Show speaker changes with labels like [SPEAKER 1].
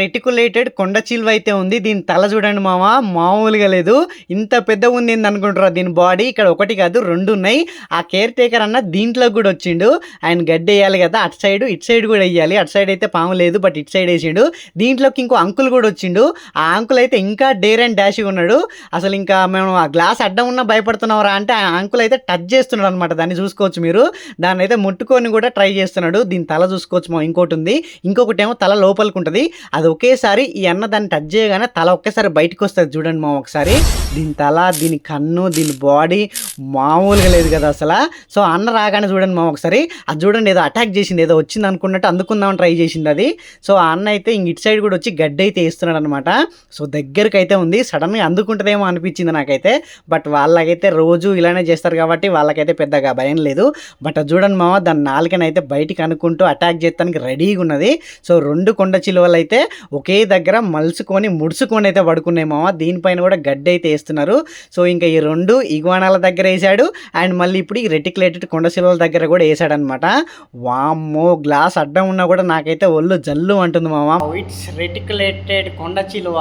[SPEAKER 1] రెటికులేటెడ్ కొండ చిల్వ అయితే ఉంది. దీని తల చూడండి మామ మామూలుగా లేదు. ఇంత పెద్ద ఉంది అనుకుంటారా దీని బాడీ? ఇక్కడ ఒకటి కాదు రెండు ఉన్నాయి. ఆ కేర్ టేకర్ అన్న దీంట్లో కూడా వచ్చిండు. ఆయన గడ్డి వేయాలి కదా అటు సైడ్ ఇటు సైడ్ కూడా వేయాలి. అటు సైడ్ అయితే పాము లేదు బట్ ఇటు సైడ్ వేసిండు. దీంట్లోకి ఇంకో అంకుల్ కూడా వచ్చిండు. ఆ అంకుల్ అయితే ఇంకా డేర్ అండ్ డాష్గా ఉన్నాడు. అసలు ఇంకా మేము ఆ గ్లాస్ అడ్డం ఉన్నా భయపడుతున్నారా అంటే ఆ అంకుల్ అయితే టచ్ చేస్తున్నాడు అనమాట దాన్ని చూసుకోవచ్చు మీరు. దాన్ని అయితే ముట్టుకొని కూడా ట్రై చేస్తున్నాడు. దీని తల చూసుకోవచ్చు మా ఇంకోటి ఉంది. ఇంకొకటి ఏమో తల లోపలికి ఉంటుంది. అది అది ఒకేసారి ఈ అన్న దాన్ని టచ్ చేయగానే తల ఒకేసారి బయటకు వస్తుంది చూడండి మా ఒకసారి. దీని తల దీని కన్ను దీని బాడీ మామూలుగా లేదు కదా అసలు. సో అన్న రాగానే చూడండి మా ఒకసారి అది చూడండి ఏదో అటాక్ చేసింది ఏదో వచ్చింది అనుకున్నట్టు అందుకుందామని ట్రై చేసింది అది. సో ఆ అన్న అయితే ఇంక ఇటు సైడ్ కూడా వచ్చి గడ్డి అయితే వేస్తున్నాడు అనమాట సో దగ్గరికి అయితే ఉంది సడన్గా అందుకుంటుందేమో అనిపించింది నాకైతే. బట్ వాళ్ళకైతే రోజు ఇలానే చేస్తారు కాబట్టి వాళ్ళకైతే పెద్దగా భయం లేదు. బట్ అది చూడండి మామ దాని నాలుకనైతే బయటికి అనుకుంటూ అటాక్ చేయడానికి రెడీగా ఉన్నది. సో రెండు కొండ చిలువలు అయితే ఒకే దగ్గర మలుసుకొని ముడుచుకొని అయితే పడుకున్నాయి మామ. దీనిపైన కూడా గడ్డి అయితే వేస్తున్నారు. సో ఇంకా ఈ రెండు ఇగ్వానాల దగ్గర వేసాడు. అండ్ మళ్ళీ ఇప్పుడు ఈ రెటిక్లేటెడ్ కొండ చిలువల దగ్గర కూడా వేసాడనమాట వామ్మో గ్లాస్ అడ్డం ఉన్నా కూడా నాకైతే ఒళ్ళు జల్లు అంటుంది మామ. ఇట్స్ రెటికులేటెడ్ కొండ చిలువ